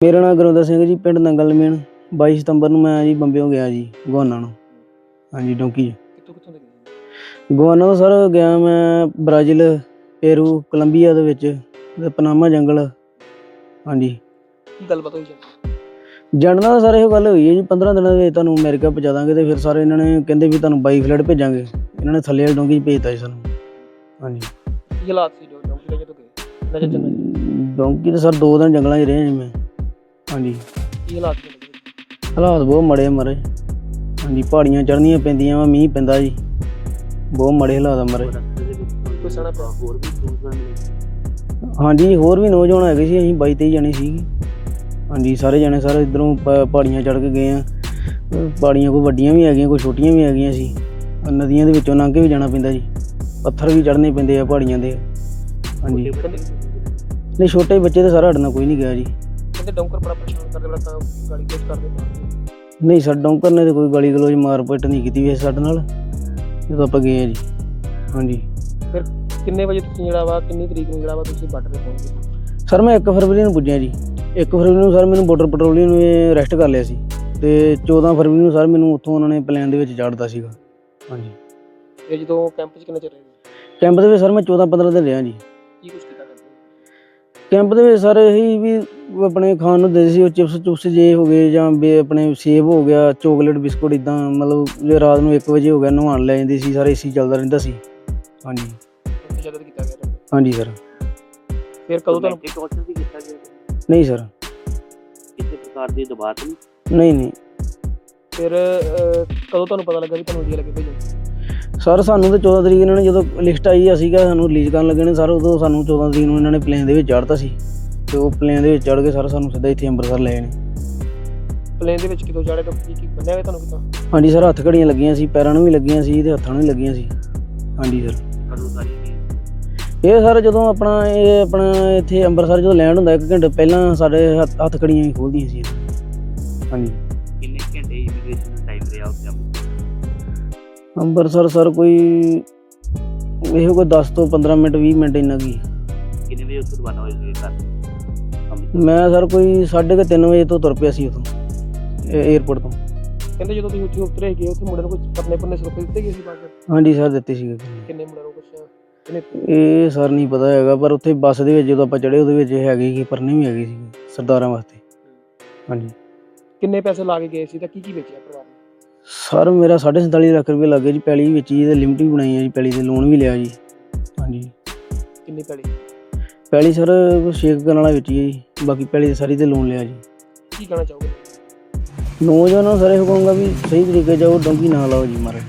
ਮੇਰਾ ਨਾਮ ਗੁਰਵਿੰਦਰ ਸਿੰਘ ਜੀ ਪਿੰਡ ਨੰਗਲ ਮੇਨ। 22 ਸਤੰਬਰ ਨੂੰ ਮੈਂ ਜੀ ਬੰਬਿਓ ਗਿਆ ਜੀ ਗਵਾਨਾ ਨੂੰ। ਹਾਂਜੀ ਡੋਂਕੀ ਕਿੱਥੋਂ ਕਿੱਥੋਂ ਦੇ ਗਏ? ਗਵਾਨਾ ਤੋਂ ਸਰ ਗਿਆ ਮੈਂ ਬ੍ਰਾਜ਼ੀਲ ਪੇਰੂ ਕੋਲੰਬੀਆ ਦੇ ਵਿੱਚ ਤੇ ਪਨਾਮਾ ਜੰਗਲ। ਹਾਂਜੀ। ਕੀ ਗੱਲਬਾਤ ਹੋਈ ਜੀ ਜਾਣਨਾ ਤਾਂ ਸਰ ਇਹ ਗੱਲ ਹੋਈ ਹੈ ਜੀ 15 ਦਿਨਾਂ ਦੇ ਵਿੱਚ ਤੁਹਾਨੂੰ ਅਮਰੀਕਾ ਪਹੁੰਚਾ ਦਾਂਗੇ ਤੇ ਫਿਰ ਸਾਰੇ ਇਹਨਾਂ ਨੇ ਕਹਿੰਦੇ ਵੀ ਤੁਹਾਨੂੰ ਬਾਈ ਫਲੈਟ ਭੇਜਾਂਗੇ। ਇਹਨਾਂ ਨੇ ਥੱਲੇ ਵਾਲੀ ਡੋਂਕੀ 'ਚ ਭੇਜਤਾ ਜੀ ਸਾਨੂੰ। ਹਾਂਜੀ। ਕੀ ਹਾਲਾਤ ਸੀ ਜੋ ਡੌਂਕੀ ਦੇ ਜਦੋਂ ਗਏ? ਨਜ਼ਰ ਚੰਗਾ ਜੀ ਡੋਂਕੀ ਤਾਂ ਸਰ ਦੋ ਦਿਨ ਜੰਗਲਾਂ 'ਚ ਰਹੇ ਜੀ ਮੈਂ। ਹਾਂਜੀ। ਕੀ ਹਾਲਾਤ ਸੀ ਉਹਦੇ? ਹਾਲਾਤ ਬਹੁਤ ਮਾੜੇ ਮਾਰੇ। ਹਾਂਜੀ ਪਹਾੜੀਆਂ ਚੜ੍ਹਨੀਆਂ ਪੈਂਦੀਆਂ ਵਾ ਮੀਂਹ ਪੈਂਦਾ ਜੀ। ਬਹੁਤ ਮਾੜੇ ਹਾਲਾਤ ਆ ਮਾਰੇ। ਕੋਈ ਪਿਆ ਹੋਰ ਵੀ ਹਾਂਜੀ ਹੋਰ ਵੀ ਨੌਜਵਾਨ ਹੈਗੇ ਸੀ ਅਸੀਂ 22 23 ਜਣੇ ਸੀ ਹਾਂਜੀ ਸਾਰੇ ਜਣੇ ਸਾਰੇ ਇਧਰੋਂ ਪਹਾੜੀਆਂ ਚੜ੍ਹ ਕੇ ਗਏ ਆ। ਅਹ ਪਹਾੜੀਆਂ ਕੋਈ ਵੱਡੀਆਂ ਵੀ ਹੈਗੀਆਂ ਕੋਈ ਛੋਟੀਆਂ ਵੀ ਹੈਗੀਆਂ ਸੀ। ਅਹ ਨਦੀਆਂ ਦੇ ਵਿੱਚੋਂ ਲੰਘ ਕੇ ਵੀ ਜਾਣਾ ਪੈਂਦਾ ਜੀ। ਪੱਥਰ ਵੀ ਚੜ੍ਹਨੇ ਪੈਂਦੇ ਆ ਪਹਾੜੀਆਂ ਦੇ। ਹਾਂਜੀ। ਨਹੀਂ ਛੋਟੇ ਬੱਚੇ ਤਾਂ ਸਾਰਾ ਹਟਣਾ ਕੋਈ ਨਹੀਂ ਗਿਆ ਜੀ। ਕਹਿੰਦੇ ਡੌਂਕਰ ਬੜਾ ਪਰੇਸ਼ਾਨ ਕਰਦੇ ਬੜਾ ਤਾਂ ਗਾਲੀ ਕੋਚ ਕਰਦੇ। ਮਾਰਦੇ ਨਹੀਂ ਸਰ ਡੌਂਕਰ ਨੇ ਤਾਂ ਕੋਈ ਗਾਲੀ ਗਲੋਚ ਮਾਰ ਪਿੱਟ ਨਹੀਂ ਕੀਤੀ ਵੈਸੇ ਸਾਡੇ ਨਾਲ। ਜਦੋਂ ਆਪਾਂ ਗਏ ਆ ਜੀ। ਹਾਂਜੀ। ਫਿਰ ਕਿੰਨੇ ਵਜੇ ਤੁਸੀਂ ਜਿਹੜਾ ਵਾ ਕਿੰਨੀ ਤਰੀਕ ਨੂੰ ਜਿਹੜਾ ਵਾ ਤੁਸੀਂ ਬਾਰਡਰ ਤੇ ਪਹੁੰਚ? ਸਰ ਮੈਂ 1 ਫਰਵਰੀ ਨੂੰ ਪੁੱਜਿਆ ਜੀ। 1 ਫਰਵਰੀ ਨੂੰ ਸਰ ਮੈਨੂੰ ਬਾਰਡਰ ਪੈਟਰੋਲਿੰਗ ਨੂੰ ਅਰੈਸਟ ਕਰ ਲਿਆ ਸੀ। ਤੇ 14 ਫਰਵਰੀ ਨੂੰ ਸਰ ਮੈਨੂੰ ਉੱਥੋਂ ਉਹਨਾਂ ਨੇ ਪਲਾਨ ਦੇ ਵਿੱਚ ਚਾੜਤਾ ਸੀਗਾ। ਹਾਂਜੀ। ਇਹ ਜਦੋਂ ਕੈਂਪ 'ਚ ਕਿੰਨੇ ਚਿਰ ਰਹੇ? ਕੈਂਪ ਦੇ ਵਿੱਚ ਸਰ ਮੈਂ 14 15 ਦਿਨ ਰਿਹਾ ਜੀ। ਕੀ ਕੁਝ ਕੈਂਪ ਦੇ ਵਿੱਚ ਸਰ ਇਹੀ ਵੀ ਆਪਣੇ ਖਾਣ ਨੂੰ ਦੇ ਸੀ ਉਹ ਚਿਪਸ ਚੁਪਸ ਜੇ ਹੋ ਗਏ ਜਾਂ ਬੇ ਆਪਣੇ ਸੇਬ ਹੋ ਗਿਆ ਚੋਕਲੇਟ ਬਿਸਕੁਟ ਇਦਾਂ ਮਤਲਬ ਜੇ ਰਾਤ ਨੂੰ 1 ਵਜੇ ਹੋ ਗਿਆ ਨਹਾਉਣ ਲੈ ਜਾਂਦੇ ਸੀ ਸਾਰੇ ਏਸੀ ਚੱਲਦਾ ਰਹਿੰਦਾ ਸੀ। ਹਾਂਜੀ। ਉੱਥੇ ਜਦੋਂ ਕੀਤਾ ਗਿਆ? ਹਾਂਜੀ ਸਰ ਫਿਰ ਕਦੋਂ ਤੁਹਾਨੂੰ ਟੌਰਚਰ ਵੀ ਕੀਤਾ ਗਿਆ ਨਹੀਂ ਸਰ ਕਿਸੇ ਪ੍ਰਕਾਰ ਦੀ ਦਬਾਅ ਨਹੀਂ। ਨਹੀਂ ਨਹੀਂ। ਫਿਰ ਅਹ, ਕਦੋਂ ਤੁਹਾਨੂੰ ਪਤਾ ਲੱਗਾ ਵੀ ਤੁਹਾਨੂੰ ਇੰਡੀਆ ਲੱਗੇ ਭੇਜਣ ਸਰ ਸਾਨੂੰ ਤੇ 14 ਤਰੀਕ ਇਹਨਾਂ ਨੇ ਜਦੋਂ ਲਿਸਟ ਆਈ ਸੀਗਾ ਸਾਨੂੰ ਰਿਲੀਜ਼ ਕਰਨ ਲੱਗੇ ਨੇ ਸਰ ਉਦੋਂ ਸਾਨੂੰ 14 ਤਰੀਕ ਨੂੰ ਇਹਨਾਂ ਨੇ ਪਲੇਨ ਦੇ ਵਿੱਚ ਚੜ੍ਹਤਾ ਸੀ। ਤੇ ਉਹ ਪਲੇਨ ਦੇ ਵਿੱਚ ਚੜ੍ਹ ਕੇ ਸਰ ਸਾਨੂੰ ਸਿੱਧਾ ਇੱਥੇ ਅੰਮ੍ਰਿਤਸਰ ਲੈ ਨੇ। ਪਲੇਨ ਦੇ ਵਿੱਚ ਕਿਦੋਂ ਚੜੇ ਤਾਂ ਕੀ ਕੀ ਬੰਨਿਆ ਹੋਇਆ ਤੁਹਾਨੂੰ ਕਿਦਾਂ ਹਾਂਜੀ ਸਰ ਹੱਥ ਘੜੀਆਂ ਲੱਗੀਆਂ ਸੀ ਪੈਰਾਂ ਨੂੰ ਵੀ ਲੱਗੀਆਂ ਸੀ ਤੇ ਹੱਥਾਂ ਨੂੰ ਵੀ ਲੱਗੀਆਂ ਸੀ। ਹਾਂਜੀ ਸਰ। ਕਦੋਂ ਸਾਰੀ ਚੀਜ਼ ਇਹ ਸਰ ਜਦੋਂ ਆਪਣਾ ਇਹ ਆਪਣਾ ਇੱਥੇ ਅੰਮ੍ਰਿਤਸਰ ਜਦੋਂ ਲੈਂਡ ਹੁੰਦਾ ਇੱਕ ਘੰਟੇ ਪਹਿਲਾਂ ਸਾਡੇ ਹੱਥ ਹੱਥ ਘੜੀਆਂ ਹੀ ਖੋਲਦੀਆਂ ਸੀ। ਹਾਂਜੀ। ਅੰਮ੍ਰਿਤਸਰ? ਸਰ ਕੋਈ ਇਹ ਕੋਈ 10 ਤੋਂ 15 ਮਿੰਟ 20 ਮਿੰਟ ਇੰਨਾ ਕੀ? ਕਿੰਨੇ ਵਜੇ ਉੱਥੋਂ ਰਵਾਨਾ ਹੋਏ ਸੀਗੇ ਘਰ? ਮੈਂ ਸਰ ਕੋਈ 3:30 ਵਜੇ ਤੋਂ ਤੁਰ ਪਿਆ ਸੀ ਉਥੋਂ 에ਅਰਪੋਰਟ ਤੋਂ। ਕਹਿੰਦੇ ਜਦੋਂ ਤੁਸੀਂ ਉੱਥੇ ਉਤਰੇ ਗਏ ਉੱਥੇ ਮੁੰਡੇ ਨੂੰ ਕੋਈ ਪਰਨੇ ਪਰਨੇ ਸਰੋਪੇ ਦਿੱਤੇ ਗਏ ਸੀ ਬਾਅਦ? ਹਾਂਜੀ ਸਰ ਦਿੱਤੇ ਸੀਗੇ। ਕਿੰਨੇ ਮੁੰਡਿਆਂ ਨੂੰ ਕੁਛ? ਕਿੰਨੇ? ਇਹ ਸਰ ਨਹੀਂ ਪਤਾ ਹੈਗਾ ਪਰ ਉੱਥੇ ਬੱਸ ਦੇ ਵਿੱਚ ਜਦੋਂ ਆਪਾਂ ਚੜੇ ਉਹਦੇ ਵਿੱਚ ਹੈਗੇ ਸੀ ਪਰਨੇ ਵੀ ਹੈਗੇ ਸੀ ਸਰਦਾਰਾਂ ਵਾਸਤੇ। ਹਾਂਜੀ। ਕਿੰਨੇ ਪੈਸੇ ਲਾ ਕੇ ਗਏ ਸੀ ਤਾਂ ਕੀ ਕੀ ਵੇਚਿਆ ਪਰਿਵਾਰ ਸਰ ਮੇਰਾ 47 ਲੱਖ ਰੁਪਏ ਲੱਗੇ ਜੀ ਪੈਲੀ ਵਿੱਚ ਹੀ ਤੇ ਲਿਮਟ ਵੀ ਬਣਾਈ ਹੈ ਜੀ ਪੈਲੀ ਦੇ ਲੋਨ ਵੀ ਲਿਆ ਜੀ। ਹਾਂਜੀ। ਕਿੰਨੀ ਪੈਲੀ? ਪੈਲੀ ਸਰ ਸ਼ੇਕ ਕਰਨ ਵਾਲਾ ਵਿੱਚ ਜੀ ਬਾਕੀ ਪੈਲੀ ਤੇ ਸਾਰੀ ਤੇ ਲੋਨ ਲਿਆ ਜੀ। ਕੀ ਕਹਿਣਾ ਚਾਹੋਗੇ? ਨੌਜਵਾਨਾਂ ਨੂੰ ਸਰ ਕਹੂੰਗਾ ਵੀ ਸਹੀ ਤਰੀਕੇ ਜਾਓ ਡੋਂਕੀ ਨਾ ਲਾਓ ਜੀ ਮਾਰੇ।